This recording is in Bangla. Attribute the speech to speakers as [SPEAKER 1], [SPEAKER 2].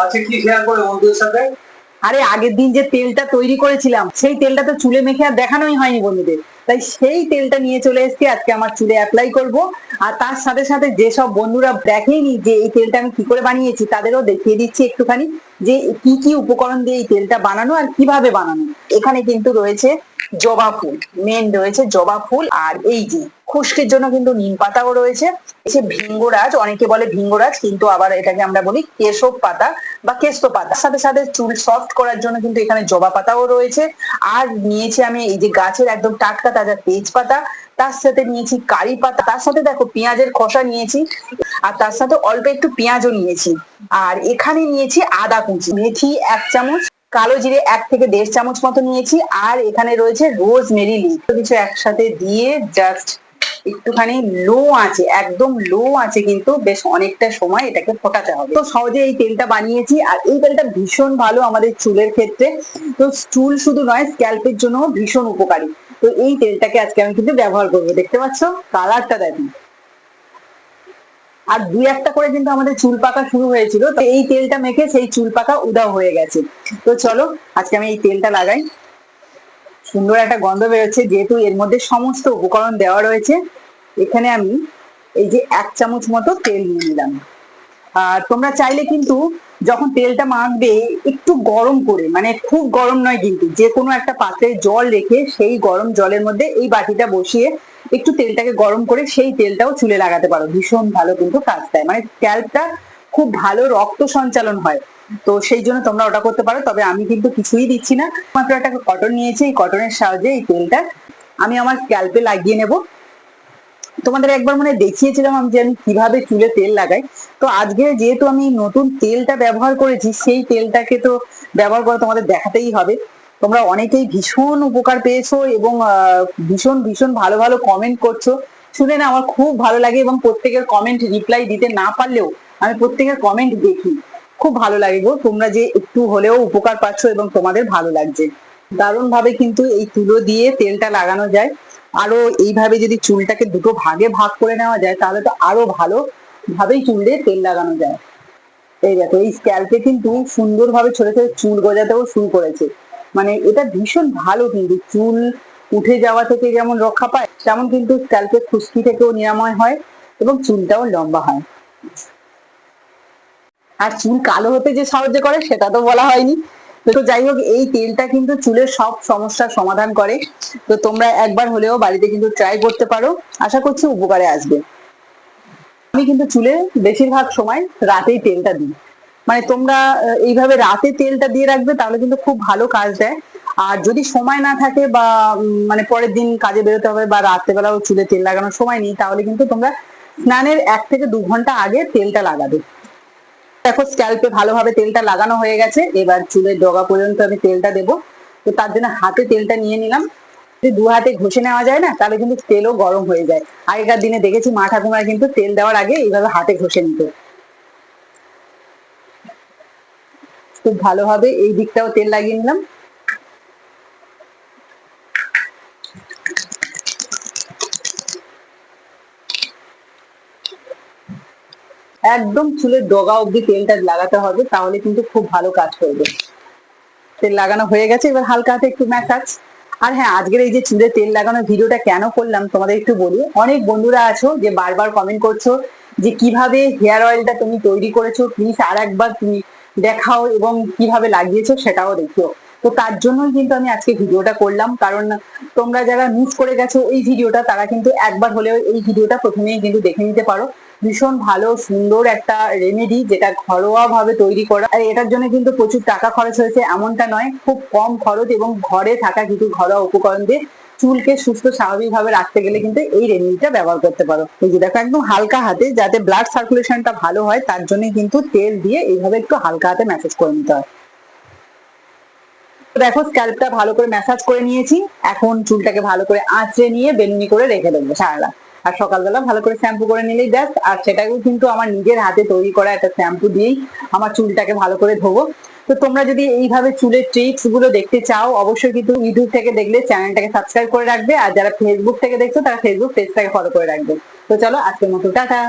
[SPEAKER 1] আজকে কি শেয়ার করে বন্ধুদের সাথে?
[SPEAKER 2] আরে, আগের দিন যে তেলটা তৈরি করেছিলাম, সেই তেলটা তো চুলে মেখে আর দেখানোই হয়নি বন্ধুদের। তাই সেই তেলটা নিয়ে চলে এসেছি, আজকে আমার চুলে অ্যাপ্লাই করব। আর তার সাথে সাথে যেসব বন্ধুরা দেখেনি যে এই তেলটা আমি কি করে বানিয়েছি, তাদেরও দেখিয়ে দিচ্ছি একটুখানি যে কি কি উপকরণ দিয়ে এই তেলটা বানানো আর কীভাবে বানানো। এখানে কিন্তু রয়েছে জবা ফুল মেন রয়েছে জবা ফুল আর এই যে খুশকির জন্য কিন্তু নিম পাতাও রয়েছে। এসে ভিঙ্গরাজ, অনেকে বলে ভিঙ্গরাজ, কিন্তু আবার এটাকে আমরা বলি কেশব পাতা বা কেস্ত পাতা। সাথে সাথে চুল সফট করার জন্য কিন্তু এখানে জবা পাতাও রয়েছে। আর নিয়েছি আমি এই যে গাছের একদম টাটকা তাজা তেজপাতা তার সাথে নিয়েছি কারি পাতা, তার সাথে দেখো পেঁয়াজের খোসা নিয়েছি, আর তার সাথে অল্প একটু পেঁয়াজও নিয়েছি। আর এখানে নিয়েছি আদা কুচি, মেথি এক চামচ, কালো জিরে এক থেকে দেড় চামচ মতো নিয়েছি, আর এখানে রয়েছে রোজ মেরি লিফ কিছু একসাথে দিয়ে জাস্ট একটুখানি লো আছে, একদম লো আছে কিন্তু বেশ অনেকটা সময় এটাকে ফোটাতে হবে। তো সহজে এই তেলটা বানিয়েছি আর এই তেলটা ভীষণ ভালো আমাদের চুলের ক্ষেত্রে। তো চুল শুধু নয় স্ক্যাল্পের জন্য ভীষণ উপকারী। তো এই তেলটাকে আজকে আমি কিন্তু ব্যবহার করব, দেখতে পাচ্ছ? কালারটা দেখুন আর দুই একটা করে কিন্তু আমাদের চুল পাকা শুরু হয়েছিল, তো এই তেলটা মেখে সেই চুল পাকা উদাও হয়ে গেছে। তো চলো, আজকে আমি এই তেলটা লাগাই। সুন্দর একটা গন্ধ বেরোচ্ছে, যেহেতু এর মধ্যে সমস্ত উপকরণ দেওয়া রয়েছে। এখানে আমি এই যে এক চামচ মতো তেল নিয়ে নিলাম। আর তোমরা চাইলে কিন্তু যখন তেলটা মাখবে, একটু গরম করে মানে খুব গরম নয় কিন্তু যে কোনো একটা পাত্রে জল রেখে সেই গরম জলের মধ্যে এই বাটিটা বসিয়ে একটু তেলটাকে গরম করে সেই তেলটাও চুলে লাগাতে পারো। ভীষণ ভালো কিন্তু কাজ দেয়। মানে স্ক্যাল্পটা খুব ভালো রক্ত সঞ্চালন হয়। তো সেই জন্য তোমরা ওটা করতে পারো। তবে আমি কিন্তু কিছুই দিচ্ছি না। মাত্র একটা কটন নিয়েছি, এই কটনের সাহায্যে এই তেলটা আমি আমার স্ক্যাল্পে লাগিয়ে নেব। তোমাদের একবার মানে দেখিয়েছিলাম আমি যে আমি কীভাবে চুলে তেল লাগাই। তো আজকে যেহেতু আমি নতুন তেলটা ব্যবহার করেছি, সেই তেলটাকে তো ব্যবহার করে তোমাদের দেখাতেই হবে। তোমরা অনেকেই ভীষণ উপকার পেয়েছ এবং ভীষণ ভীষণ ভালো ভালো কমেন্ট করছ। শুনে না আমার খুব ভালো লাগে এবং প্রত্যেকের কমেন্ট রিপ্লাই দিতে না পারলেও আমি প্রত্যেকের কমেন্ট দেখি। খুব ভালো লাগে গো, তোমরা যে একটু হলেও উপকার পাচ্ছ এবং তোমাদের ভালো লাগছে। দারুণ ভাবে কিন্তু এই তুলো দিয়ে তেলটা লাগানো যায়। আরও এইভাবে যদি চুলটাকে দুটো ভাগে ভাগ করে নেওয়া যায়, তাহলে তো আরও ভালো ভাবেই চুল তেল লাগানো যায়। এই দেখো, এই স্ক্যাল্পে কিন্তু সুন্দরভাবে ছোট ছোট চুল গজাতেও শুরু করেছে। মানে এটা ভীষণ ভালো কিন্তু, চুল উঠে যাওয়া থেকে যেমন রক্ষা পায়, তেমন কিন্তু স্ক্যাল্পের খুশকি থেকেও নিরাময় হয় এবং চুলটাও লম্বা হয়। আর চুল কালো হতে যে সাহায্য করে, সেটা তো বলা হয়নি। তো যাই হোক, এই তেলটা কিন্তু চুলের সব সমস্যার সমাধান করে। তো তোমরা একবার হলেও বাড়িতে কিন্তু ট্রাই করতে পারো। আশা করছি উপকারে আসবে। আমি কিন্তু চুলে বেশিরভাগ সময় রাতেই তেলটা দিই। মানে তোমরা এইভাবে রাতে তেলটা দিয়ে রাখবে তাহলে কিন্তু খুব ভালো কাজ দেয়। আর যদি সময় না থাকে বা মানে পরের দিন কাজে বেরোতে হবে বা রাত্রেবেলাও চুলে তেল লাগানোর সময় নেই, তাহলে কিন্তু তোমরা স্নানের এক থেকে দু ঘণ্টা আগে তেলটা লাগাবে। দেখো স্ক্যাল্পে ভালোভাবে তেলটা লাগানো হয়ে গেছে। এবার চুলের ডগা পর্যন্ত আমি তেলটা দেবো। তো তার জন্য হাতে তেলটা নিয়ে নিলাম। যদি দু হাতে ঘষে নেওয়া যায় না, তাহলে কিন্তু তেলও গরম হয়ে যায়। আগেকার দিনে দেখেছি মা ঠাকুমারা কিন্তু তেল দেওয়ার আগে এইভাবে হাতে ঘষে নিত। খুব ভালোভাবে এই দিকটাও তেল লাগিয়ে নিলাম। একদম চুলের ডগা অব্দি তেলটা লাগাতে হবে, তাহলে কিন্তু খুব ভালো কাজ করবে। তেল লাগানো হয়ে গেছে, এবার হালকা হাতে একটু ম্যাসাজ আর হ্যাঁ আজকের এই যে চুলে তেল লাগানোর ভিডিওটা কেন করলাম, তোমাদের একটু বলি। অনেক বন্ধুরা আছো যে বারবার কমেন্ট করছ যে কীভাবে হেয়ার অয়েলটা তুমি তৈরি করেছ প্লিজ আর একবার তুমি দেখাও এবং কীভাবে লাগিয়েছো সেটাও দেখিও। তো তার জন্যই কিন্তু আমি আজকে ভিডিওটা করলাম, কারণ তোমরা যারা মিস করে গেছো এই ভিডিওটা, তারা কিন্তু একবার হলেও এই ভিডিওটা প্রথমেই কিন্তু দেখে নিতে পারো। ভীষণ ভালো, সুন্দর একটা রেমেডি যেটা ঘরোয়া ভাবে তৈরি করা। আর এটার জন্য কিন্তু প্রচুর টাকা খরচ হয়েছে, এমনটা নয়, খুব কম খরচ এবং ঘরে থাকা কিছু ঘরোয়া উপকরণ দিয়ে চুলকে সুস্থ স্বাভাবিক ভাবে রাখতে গেলে কিন্তু এই রেমেডিটা ব্যবহার করতে পারো। এই যে দেখো একদম হালকা হাতে, যাতে ব্লাড সার্কুলেশনটা ভালো হয়, তার জন্য কিন্তু তেল দিয়ে এইভাবে একটু হালকা হাতে ম্যাসেজ করে নিতে হয়। দেখো স্ক্যাল্পটা ভালো করে ম্যাসাজ করে নিয়েছি, এখন চুলটাকে ভালো করে আঁচড়ে নিয়ে বেলুনি করে রেখে দেবো সারা রাত। আর সকালবেলা ভালো করে শ্যাম্পু করে নিলেই ব্যাস। আর সেটাকেও কিন্তু আমার নিজের হাতে তৈরি করা একটা শ্যাম্পু দিয়েই আমার চুলটাকে ভালো করে ধোবো। তো তোমরা যদি এইভাবে চুলের ট্রিক্সগুলো দেখতে চাও, অবশ্যই কিন্তু ইউটিউব থেকে দেখলে চ্যানেলটাকে সাবস্ক্রাইব করে রাখবে। আর যারা ফেসবুক থেকে দেখছ, তারা ফেসবুক পেজটাকে ফলো করে রাখবে। তো চলো, আজকের মতো, টাটা!